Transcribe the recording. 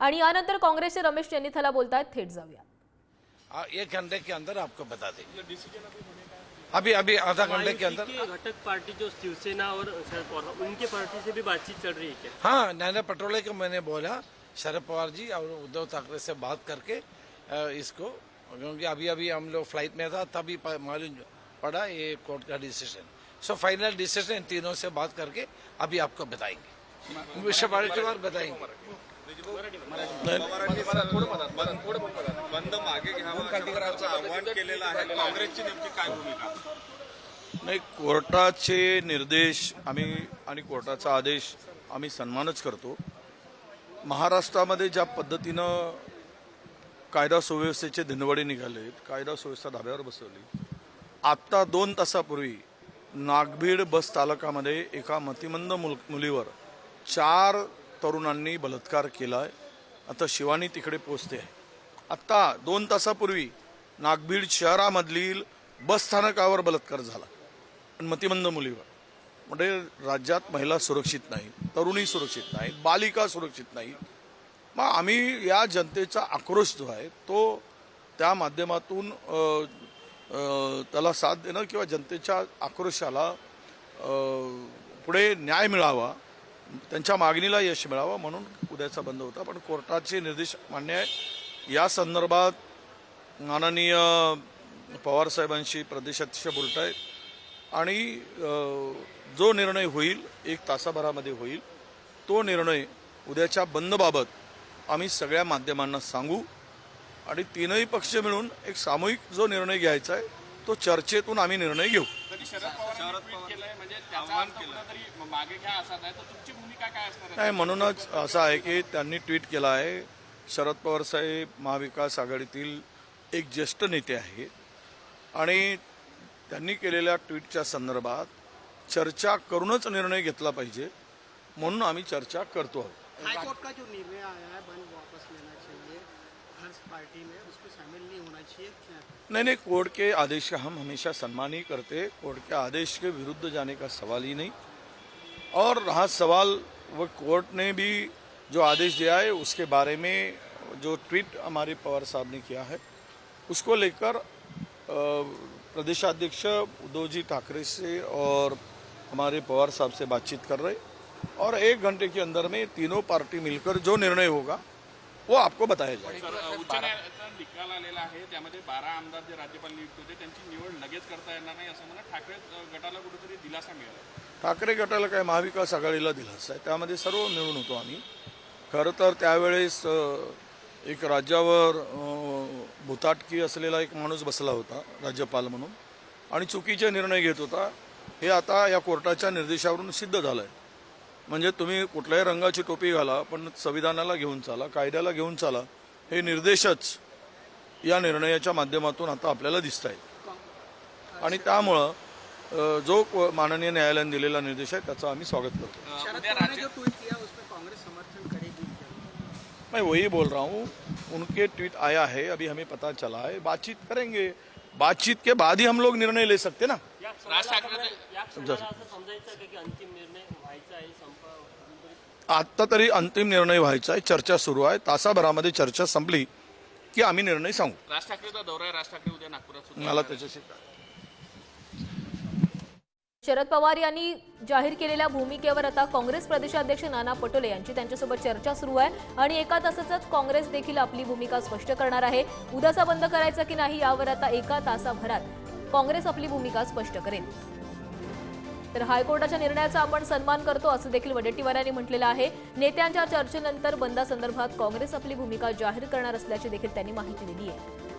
आणि यानंतर काँग्रेसचे रमेश चेन्नीथला बोलतायत थेट जाऊया. एक घंटे के अंदर आपको बता देंगे. अभी अभी आधा घंटे के अंदर घटक पार्टी जो शिवसेना और शरद पवार उनके पार्टी से भी बातचीत चल रही है क्या? हाँ नैना पटोले को मैंने बोला शरद पवार जी और उद्धव ठाकरे से बात करके इसको क्योंकि अभी अभी हम लोग फ़्लाइट में था तभी मालूम पड़ा ये कोर्ट का डिसीज़न। सो फाइनल डिसीज़न इन तीनों से बात करके अभी आपको बताएँगे। विश्व भारती बार बताएंगे बंद मागे घ्यावा अशा प्रकारचं आव्हान केलेलं आहे. काँग्रेसची नेमकी काय भूमिका? नाही कोर्टाचे निर्देश आम्ही आणि कोर्टाचा आदेश आम्ही सन्मानच करतो. महाराष्ट्रामध्ये ज्या पद्धतीनं कायदा सुव्यवस्थेचे धिनवडे निघालेत कायदा सुव्यवस्था धाब्यावर बसवली आत्ता दोन तासापूर्वी नागभीड बस स्थानकामध्ये एका मतिमंद मुल मुलीवर चार तरुणांनी बलात्कार केला आहे आता शिवानी तिकडे पोचते आहे आत्ता दोन तासापूर्वी नागभीड शहरामधील बस स्थानकावर बलात्कार झाला. पण मतिमंद मुलीवर. म्हणजे राज्यात महिला सुरक्षित नाहीत तरुणी सुरक्षित नाहीत बालिका सुरक्षित नाहीत. मग आम्ही या जनतेचा आक्रोश जो आहे तो त्या माध्यमातून त्याला साथ देणं किंवा जनतेच्या आक्रोशाला पुढे न्याय मिळावा त्यांच्या मागणीला यश मिळावं म्हणून उद्याचा बंद होता. पण कोर्टाचे निर्देश मान्य आहे या संदर्भात माननीय पवार साहेबांशी प्रदेशाध्यक्ष बोलत आहेत. आणि जो निर्णय होईल एक तासाभरामध्ये होईल तो निर्णय उद्याच्या बंदबाबत आम्ही सगळ्या माध्यमांना सांगू आणि तीनही पक्ष मिळून एक सामूहिक जो निर्णय घ्यायचा आहे तो चर्चेतून आम्ही निर्णय घेऊ. नाही. म्हणूनच असं आहे की त्यांनी ट्विट केलं आहे. शरद पवार साहेब महाविकास आघाडीतील एक ज्येष्ठ नेते आहेत. आणि त्यांनी केलेल्या ट्विटच्या संदर्भात चर्चा करूनच निर्णय घेतला पाहिजे म्हणून आम्ही चर्चा करतो आहोत. हाईकोर्ट का जो निर्णय आया है बंद वापस लेना चाहिए पार्टी में उस पर शामिल नहीं होना चाहिए। नहीं नहीं, कोर्ट के आदेश का हम हमेशा सम्मान ही करते कोर्ट के आदेश के विरुद्ध जाने का सवाल ही नहीं। और रहा सवाल, वो कोर्ट ने भी जो आदेश दिया है, उसके बारे में जो ट्वीट हमारे पवार साहब ने किया है, उसको लेकर प्रदेशाध्यक्ष उद्धव जी ठाकरे से और हमारे पवार साहब से बातचीत कर रहे और एक घंटे के अंदर में तीनों पार्टी मिलकर जो निर्णय होगा वो आपको बताया जाएगा उच्च न्यायालयाचा निकाल आलेला आहे. त्यामध्ये बारा आमदार जे राज्यपाल नियुक्त होते त्यांची निवड लगेच करता येणार नाही असं ठाकरे गटाला कुठेतरी दिलासा मिळाला. ठाकरे गटाला काय महाविकास आघाडीला दिलास आहे. त्यामध्ये सर्व मिळून होतो आम्ही. खरं तर त्यावेळेस एक राज्यावर भुताटकी असलेला एक माणूस बसला होता राज्यपाल म्हणून. आणि चुकीचे निर्णय घेत होता. हे आता या कोर्टाच्या निर्देशावरून सिद्ध झालं आहे म्हणजे तुम्ही कुठल्याही रंगाची टोपी घाला पण संविधानाला घेऊन चाला कायद्याला घेऊन चाला हे निर्देशच या निर्णयाच्या माध्यमातून आता आपल्याला दिसत आहेत आणि त्यामुळं जो माननीय न्यायालयाने दिलेला निर्देश आहे त्याचं आम्ही स्वागत करतो. मैं वही बोल रहा हूँ उनके ट्वीट आया है अभी हमें पता चला है बातचीत करेंगे। बातचीत के बाद ही हम लोग निर्णय ले सकते ना। संप आत्ता तरी अंतिम निर्णय व्हायचा आहे चर्चा सुरू आहे तासाभरामध्ये चर्चा संपली की आम्ही निर्णय सांगू. राज ठाकरेचा दौरा आहे राज ठाकरे उद्या नागपुरात सुद्धा मला त्याच्याशी शरद पवार यांनी जाहीर केलेल्या भूमिकेवर आता काँग्रेस प्रदेशाध्यक्ष नाना पटोले यांची त्यांच्यासोबत चर्चा सुरू आहे. आणि एका तासातच काँग्रेस देखील आपली भूमिका स्पष्ट करणार आहे. उद्याचा बंद करायचा की नाही यावर आता एका तासाभरात काँग्रेस आपली भूमिका स्पष्ट करेल. तर हायकोर्टाच्या निर्णयाचा आपण सन्मान करतो असं देखील वडेट्टीवार यांनी म्हटलेलं आहे. नेत्यांच्या चर्चेनंतर बंदासंदर्भात काँग्रेस आपली भूमिका जाहीर करणार असल्याची देखील त्यांनी माहिती दिली आहे.